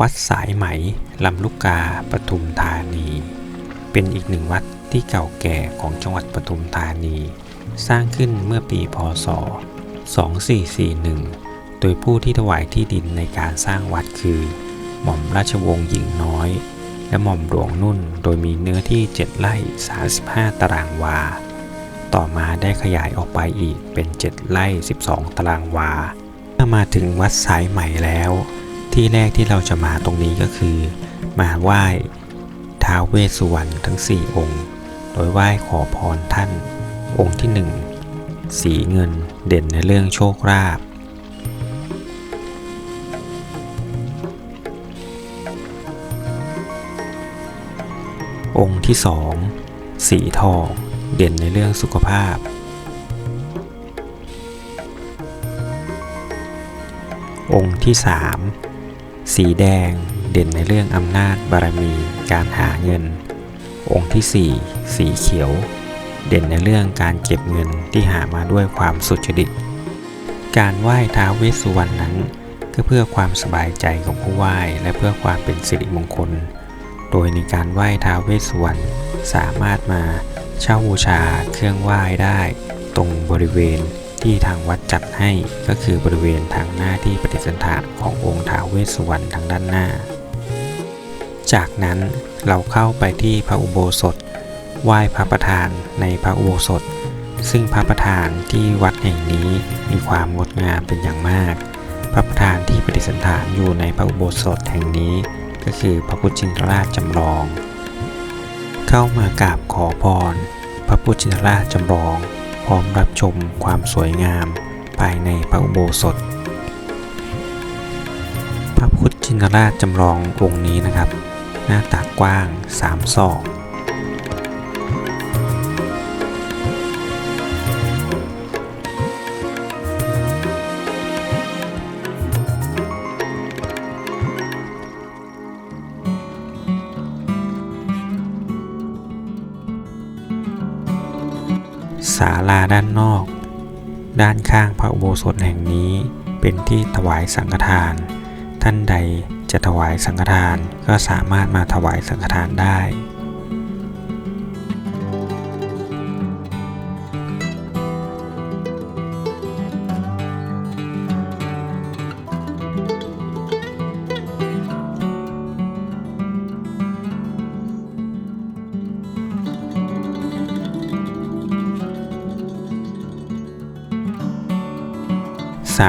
วัดสายไหมลำลูกกาปทุมธานี เป็นอีกหนึ่งวัดที่เก่าแก่ของจังหวัดปทุมธานี สร้างขึ้นเมื่อปีพศ 2441 โดยผู้ที่ถวายที่ดินในการสร้างวัดคือ หม่อมราชวงศ์หญิงน้อย และหม่อมหลวงนุ่นโดยมีเนื้อที่ 7 ไร่ 35 ตารางวา ต่อมาได้ขยายออกไปอีกเป็น 7 ไร่ 12 ตารางวาเมื่อมาถึงวัดสายใหม่แล้ว ที่แรกที่เราจะมาตรงนี้ก็คือ มาไหว้ท้าวเวสสุวรรณทั้ง 4 องค์ โดยไหว้ขอพรท่าน องค์ที่ 1 สีเงินเด่นในเรื่องโชคลาภองค์ที่ 2 สีทองเด่นในเรื่องสุขภาพ องค์ที่ 3 สีแดงเด่นในเรื่องอำนาจบารมีการหาเงิน องค์ที่ 4 สีเขียว เด่นในเรื่องการเก็บเงินที่หามาด้วยความสุจริต การไหว้ท้าวเวสสุวรรณนั้น ก็เพื่อความสบายใจของผู้ไหว้และเพื่อความเป็นสิริมงคล โดยในการไหว้ท้าวเวสสุวรรณสามารถมาเช่าบูชาเครื่องไหว้ได้ ตรงบริเวณ ที่ทางวัดจัดให้ก็คือบริเวณทางหน้าที่ปฏิสถานขององค์ท้าวเวสสุวรรณทางด้านหน้า จากนั้นเราเข้าไปที่พระอุโบสถไหว้พระประธานในพระอุโบสถ ซึ่งพระประธานที่วัดแห่งนี้มีความงดงามเป็นอย่างมาก พระประธานที่ปฏิสถานอยู่ในพระอุโบสถแห่งนี้ ก็คือพระพุทธชินราชจำลอง เข้ามากราบขอพร พระพุทธชินราชจำลอง ร้อมรับชมความสวยงาม ภายในพระอุโบสถ พระพุทธชินราชจำลององค์นี้นะครับ หน้าตากกว้าง3ศอก ศาลาด้านนอก ด้านข้างพระอุโบสถแห่งนี้เป็นที่ถวายสังฆทาน ท่านใดจะถวายสังฆทานก็สามารถมาถวายสังฆทานได้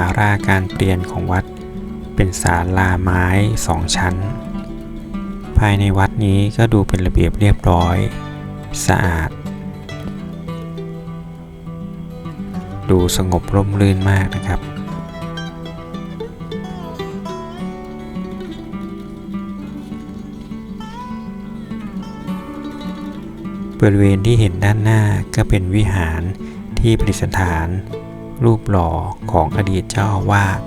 าลาการเปลี่ยนของวัด เป็นศาลาไม้สองชั้น ภายในวัดนี้ก็ดูเป็นระเบียบเรียบร้อย สะอาด ดูสงบร่มรื่นมากนะครับบริเวณที่เห็นด้านหน้าก็เป็นวิหารที่ประดิษฐาน รูปหล่อของอดีตเจ้าวาส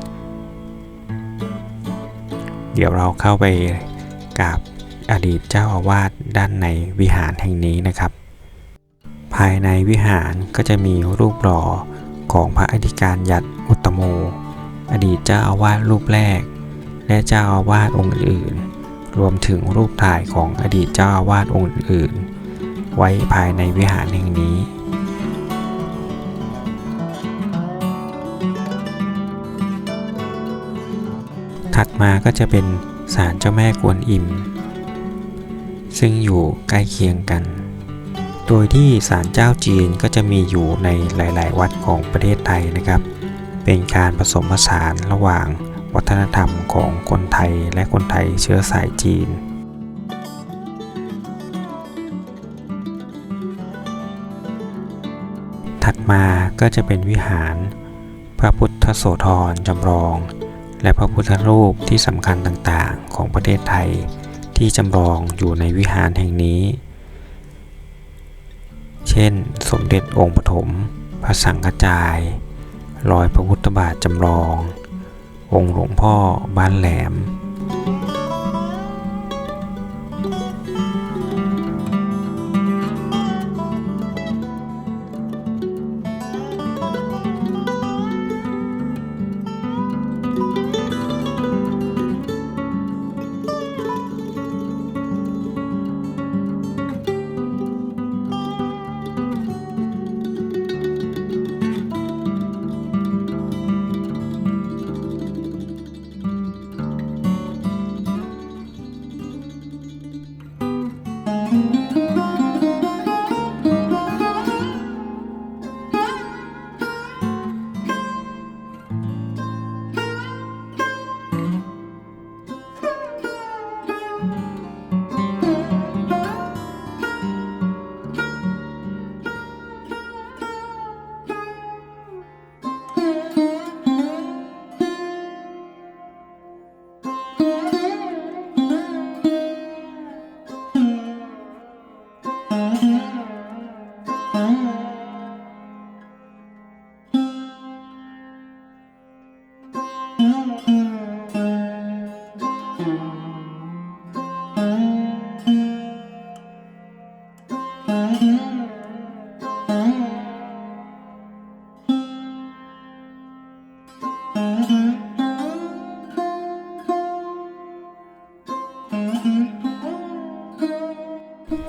เดี๋ยวเราเข้าไปกราบอดีตเจ้าอาวาสด้านในวิหารแห่งนี้นะครับ ภายในวิหารก็จะมีรูปหล่อของพระอธิการยัดอุตโม อดีตเจ้าอาวาสรูปแรก และเจ้าอาวาสองค์อื่นๆรวมถึงรูปถ่ายของอดีตเจ้าอาวาสองค์อื่นๆไว้ภายในวิหารแห่งนี้ ถัดมาก็จะเป็นศาลเจ้าแม่กวนอิม ซึ่งอยู่ใกล้เคียงกัน โดยที่ศาลเจ้าจีนก็จะมีอยู่ในหลาย ๆ วัดของประเทศไทยนะครับ เป็นการผสมผสานระหว่างวัฒนธรรมของคนไทยและคนไทยเชื้อสายจีนถัดมาก็จะเป็นวิหาร พระพุทธโสธรจำลอง และพระพุทธรูปที่สำคัญต่างๆ ของประเทศไทยที่จำลองอยู่ในวิหารแห่งนี้ เช่น สมเด็จองค์ปฐม พระสังฆจาย รอยพระพุทธบาทจำลอง องค์หลวงพ่อบ้านแหลม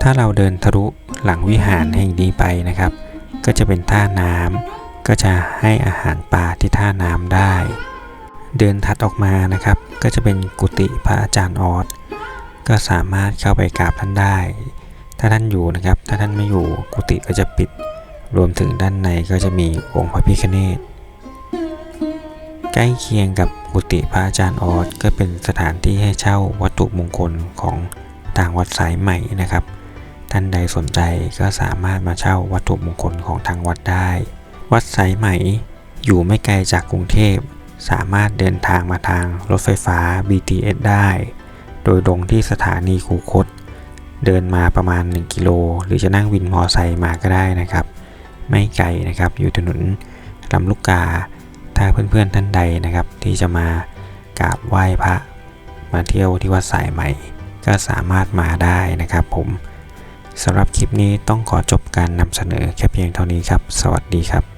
ถ้าเราเดินทะลุหลังวิหารแห่งนี้ไปนะครับ ก็จะเป็นท่าน้ำก็จะให้อาหารปลาที่ท่าน้ำได้ เดินถัดออกมานะครับ ก็จะเป็นกุฏิพระอาจารย์ออสก็สามารถเข้าไปกราบท่านได้ ถ้าท่านอยู่นะครับ ถ้าท่านไม่อยู่กุฏิก็จะปิด รวมถึงด้านในก็จะมีองค์พระพิฆเนศใกล้เคียงกับกุฏิพระอาจารย์ออสก็เป็นสถานที่ให้เช่าวัตถุมงคลของต่างวัดสายใหม่นะครับ ท่านใดสนใจก็สามารถมาเช่าวัตถุมงคลของทางวัดได้ วัดสายใหม่อยู่ไม่ไกลจากกรุงเทพ สามารถเดินทางมาทางรถไฟฟ้า BTS ได้ โดยลงที่สถานีคูคต เดินมาประมาณ 1 กิโล หรือจะนั่งวินมอไซค์มาก็ได้นะครับ ไม่ไกลนะครับ อยู่ถนนลำลูกกา ถ้าเพื่อนๆท่านใดนะครับ ที่จะมากราบไหว้พระ มาเที่ยวที่วัดสายใหม่ก็สามารถมาได้นะครับผม สำหรับคลิปนี้ต้องขอจบการนำเสนอแค่เพียงเท่านี้ครับ สวัสดีครับ